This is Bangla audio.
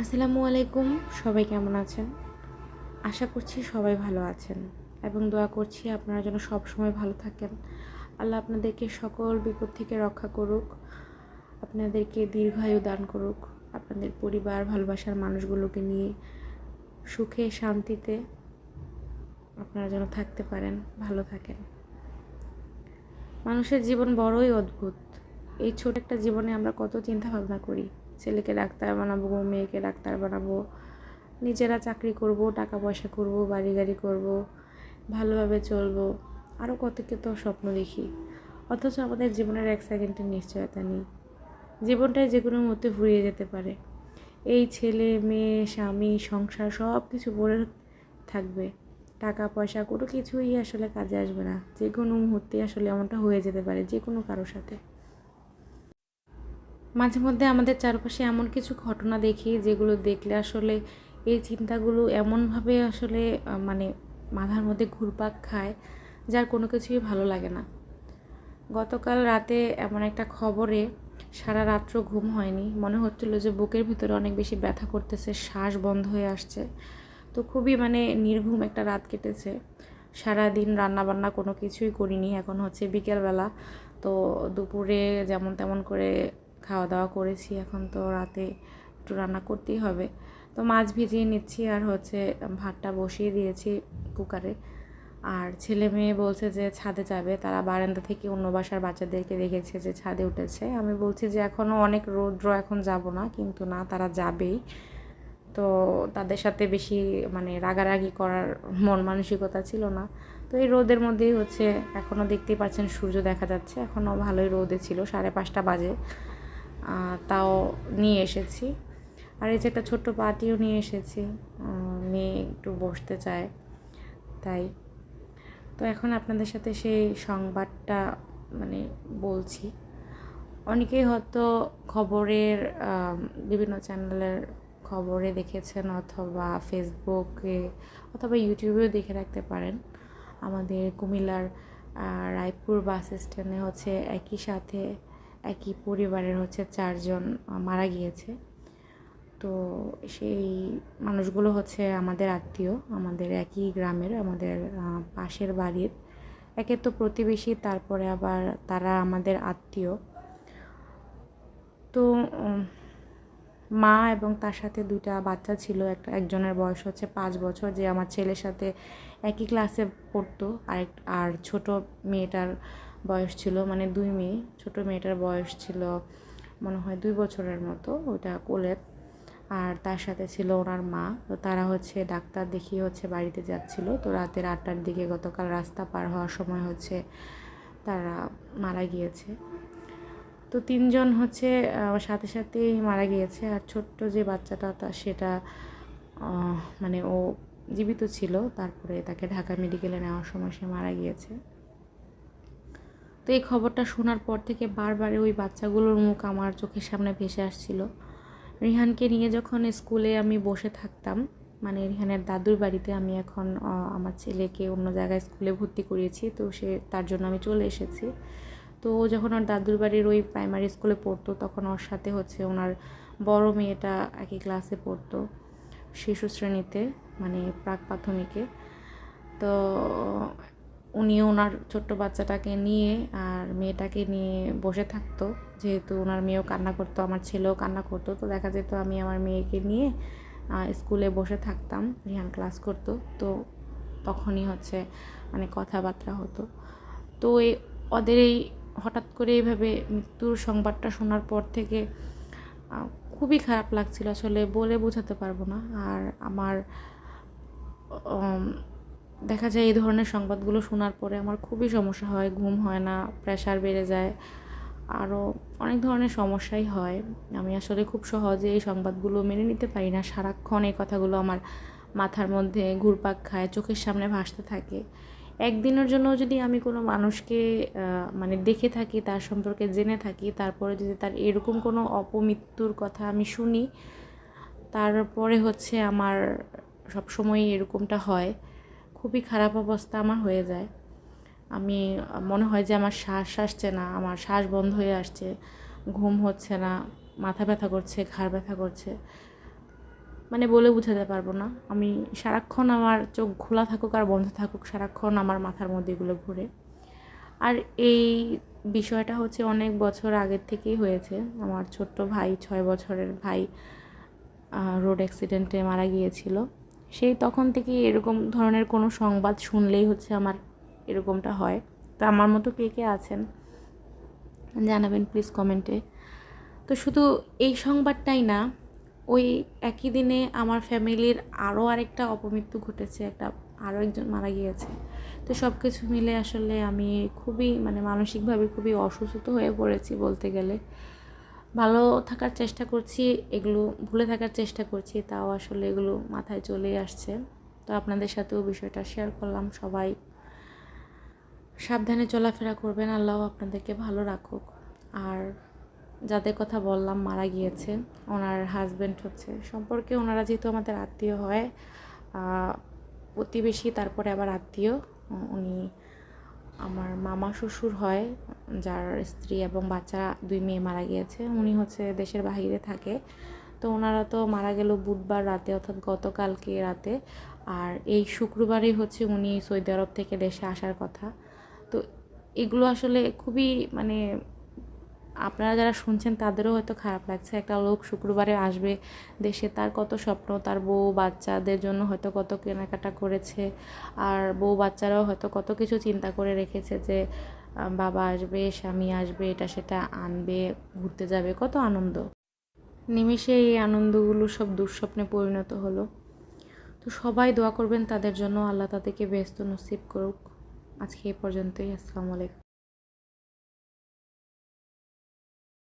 আসসালামু আলাইকুম, সবাই কেমন আছেন? আশা করছি সবাই ভালো আছেন এবং দোয়া করছি আপনারা যেন সব সময় ভালো থাকেন। আল্লাহ আপনাদেরকে সকল বিপদ থেকে রক্ষা করুক, আপনাদেরকে দীর্ঘায়ু দান করুক, আপনাদের পরিবার, ভালোবাসার মানুষগুলোকে নিয়ে সুখে, শান্তিতে আপনারা যেন থাকতে পারেন, ভালো থাকেন। মানুষের জীবন বড়ই অদ্ভুত। এই ছোট একটা জীবনে আমরা কত চিন্তা ভাবনা করি। ছেলেকে ডাক্তার বানাবো, মেয়েকে ডাক্তার বানাবো। নিজেরা চাকরি করব, টাকা পয়সা করব, বাড়ি গাড়ি করব, ভালোভাবে চলবো। আরও কত কত স্বপ্ন দেখি। অথচ আমাদের জীবনের এক সেকেন্ডের নিশ্চয়তা নেই। জীবনটাই যে কোনো মুহূর্তে ফুরিয়ে যেতে পারে। এই ছেলে, মেয়ে, স্বামী, সংসার সব কিছু পড়ে থাকবে। টাকা পয়সা কোনো কিছুই আসলে কাজে আসবে না। যে কোনো মুহূর্তে আসলে এমনটা হয়ে যেতে পারে, যে কোনো কারোর সাথে। মাঝে মধ্যে আমাদের চারপাশে এমন কিছু ঘটনা দেখি যেগুলো দেখলে আসলে এই চিন্তাগুলো এমনভাবে আসলে মানে মাথার মধ্যে ঘুরপাক খায় যার কোনো কিছুই ভালো লাগে না। গতকাল রাতে এমন একটা খবরে সারা রাত্র ঘুম হয়নি। মনে হচ্ছিল যে বুকের ভিতরে অনেক বেশি ব্যথা করতেছে, শ্বাস বন্ধ হয়ে আসছে। তো খুবই মানে নির্ঘুম একটা রাত কেটেছে। সারা দিন রান্না বান্না কোনো কিছুই করিনি। এখন হচ্ছে বিকেলবেলা। তো দুপুরে যেমন তেমন করে খাওয়া দাওয়া করেছি, এখন তো রাতে একটু রান্না করতেই হবে। তো মাছ ভিজিয়ে নিচ্ছি আর হচ্ছে ভাতটা বসিয়ে দিয়েছি কুকারে। আর ছেলে মেয়ে বলছে যে ছাদে যাবে, তারা বারান্দা থেকে অন্য বাসার বাচ্চাদেরকে দেখেছে যে ছাদে উঠেছে। আমি বলছি যে এখনও অনেক রৌদ্র, এখন যাব না, কিন্তু না, তারা যাবেই। তো তাদের সাথে বেশি মানে রাগারাগি করার মন মানসিকতা ছিল না। তো এই রোদের মধ্যেই হচ্ছে এখনও দেখতেই পাচ্ছেন সূর্য দেখা যাচ্ছে। এখনও ভালোই রোদে ছিল, সাড়ে পাঁচটা বাজে। তাও নিয়ে এসেছি। আর এই যে একটা ছোট্ট পাটিও নিয়ে এসেছি। মেয়ে একটু বসতে চায়, তাই। তো এখন আপনাদের সাথে সেই সংবাদটা মানে বলছি। অনেকেই হয়তো খবরের বিভিন্ন চ্যানেলের খবরে দেখেছেন অথবা ফেসবুকে অথবা ইউটিউবেও দেখে রাখতে পারেন। আমাদের কুমিল্লার রায়পুর বাস স্ট্যান্ডে হচ্ছে একই সাথে একই পরিবারের হচ্ছে চারজন মারা গিয়েছে। তো সেই মানুষগুলো হচ্ছে আমাদের আত্মীয়, আমাদের একই গ্রামের, আমাদের পাশের বাড়ির। একে তো প্রতিবেশী, তারপরে আবার তারা আমাদের আত্মীয়। তো মা এবং তার সাথে দুটা বাচ্চা ছিল, একটা, একজনের বয়স হচ্ছে পাঁচ বছর, যে আমার ছেলের সাথে একই ক্লাসে পড়তো। আর আর ছোট মেয়েটার বয়স ছিল মানে দুই মেয়ে, ছোট মেয়েটার বয়স ছিল মনে হয় দুই বছরের মতো ওটা কোলের। আর তার সাথে ছিল ওনার মা, তো তারা হচ্ছে ডাক্তার দেখিয়ে হচ্ছে বাড়িতে যাচ্ছিল। তো রাতের আটটার দিকে গতকাল রাস্তা পার হওয়ার সময় হচ্ছে তারা মারা গিয়েছে। তো তিনজন হচ্ছে সাথে সাথেই মারা গিয়েছে। আর ছোট্ট যে বাচ্চাটা, তা সেটা মানে ও জীবিত ছিল। তারপরে তাকে ঢাকা মেডিকেলে নেওয়ার সময় সে মারা গিয়েছে। তো এই খবরটা শোনার পর থেকে বারবার ওই বাচ্চাগুলোর মুখ আমার চোখের সামনে ভেসে আসছিল। রিহানকে নিয়ে যখন স্কুলে আমি বসে থাকতাম মানে রিহানের দাদুর বাড়িতে আমি এখন আমার ছেলেকে অন্য জায়গায় স্কুলে ভর্তি করিয়েছি, তো সে, তার জন্য আমি চলে এসেছি। তো ও যখন ওর দাদুর বাড়ির ওই প্রাইমারি স্কুলে পড়তো, তখন ওর সাথে হচ্ছে ওনার বড় মেয়েটা একই ক্লাসে পড়তো, শিশু শ্রেণীতে মানে প্রাক প্রাথমিকে তো উনি ওনার ছোট্ট বাচ্চাটাকে নিয়ে আর মেয়েটাকে নিয়ে বসে থাকতো। যেহেতু ওনার মেয়েও কান্না করতো, আমার ছেলেও কান্না করতো, তো দেখা যেত আমি আমার মেয়েকে নিয়ে স্কুলে বসে থাকতাম, রিহান ক্লাস করতো, তো তখনই হচ্ছে মানে কথাবার্তা হতো। তো এই ওদের এই হঠাৎ করে এইভাবে মৃত্যুর সংবাদটা শোনার পর থেকে খুবই খারাপ লাগছিল। আসলে বলে বোঝাতে পারব না। আর আমার দেখা যায় এই ধরনের সংবাদগুলো শোনার পরে আমার খুবই সমস্যা হয়, ঘুম হয় না প্রেশার বেড়ে যায় আরও অনেক ধরনের সমস্যাই হয়। আমি আসলে খুব সহজে এই সংবাদগুলো মেনে নিতে পারি না। সারাক্ষণ এই কথাগুলো আমার মাথার মধ্যে ঘুরপাক খায়, চোখের সামনে ভাসতে থাকে। একদিনের জন্য যদি আমি কোনো মানুষকে মানে দেখে থাকি, তার সম্পর্কে জেনে থাকি, তারপরে যদি তার এরকম কোনো অপমৃত্যুর কথা আমি শুনি, তারপরে হচ্ছে আমার সব সময় এরকমটা হয়। খুবই খারাপ অবস্থা আমার হয়ে যায়। আমি, মনে হয় যে আমার শ্বাস আসছে না, আমার শ্বাস বন্ধ হয়ে আসছে, ঘুম হচ্ছে না, মাথা ব্যথা করছে, ঘাড় ব্যথা করছে। মানে বলে বুঝাতে পারব না। আমি সারাক্ষণ আমার চোখ খোলা থাকুক আর বন্ধ থাকুক, সারাক্ষণ আমার মাথার মধ্যে এগুলো ঘুরে। আর এই বিষয়টা হচ্ছে অনেক বছর আগের থেকেই হয়েছে। আমার ছোট্ট ভাই, ছয় বছরের ভাই রোড অ্যাক্সিডেন্টে মারা গিয়েছিল। সেই তখন থেকেই এরকম ধরনের কোনো সংবাদ শুনলেই হচ্ছে আমার এরকমটা হয়। তো আমার মতো কে কে আছেন? জানাবেন প্লিজ কমেন্টে তো শুধু এই সংবাদটাই না, ওই একই দিনে আমার ফ্যামিলির আরও আরেকটা অপমৃত্যু ঘটেছে, একটা আরও একজন মারা গিয়েছে। তো সব কিছু মিলে আসলে আমি খুবই মানে মানসিকভাবে খুবই অসুস্থ হয়ে পড়েছি বলতে গেলে। ভালো থাকার চেষ্টা করছি, এগুলো ভুলে থাকার চেষ্টা করছি, তাও আসলে এগুলো মাথায় চলে আসছে। তো আপনাদের সাথেও বিষয়টা শেয়ার করলাম, সবাই সাবধানে চলাফেরা করবেন, আল্লাহ আপনাদেরকে ভালো রাখুক। আর যাদের কথা বললাম, মারা গিয়েছে, ওনার হাজব্যান্ড হচ্ছে, সম্পর্কে ওনারা যেহেতু আমাদের আত্মীয় হয় প্রতিবেশী, তারপরে আবার আত্মীয়, উনি আমার মামা শ্বশুর হয়, যার স্ত্রী এবং বাচ্চা দুই মেয়ে মারা গিয়েছে। উনি হচ্ছে দেশের বাহিরে থাকে। তো ওনারা তো মারা গেল বুধবার রাতে, অর্থাৎ গতকালকে রাতে। আর এই শুক্রবারই হচ্ছে উনি সৌদি আরব থেকে দেশে আসার কথা। তো এগুলো আসলে খুবই মানে আপনারা যারা শুনছেন, তাদেরও হয়তো খারাপ লাগছে। একটা লোক শুক্রবারে আসবে, দেশে তার কত স্বপ্ন, তার বউ বাচ্চাদের জন্য হয়তো কত কেনাকাটা করেছে, আর বউ বাচ্চারাও হয়তো কত কিছু চিন্তা করে রেখেছে যে বাবা আসবে, স্বামী আসবে, এটা সেটা আনবে, ঘুরতে যাবে, কত আনন্দ। নিমেষে এই আনন্দগুলো সব দুঃস্বপ্নে পরিণত হলো। তো সবাই দোয়া করবেন তাদের জন্য, আল্লাহ তাদেরকে ব্যস্ত নসিব করুক। আজকে এই পর্যন্তই। আসসালামু আলাইকুম।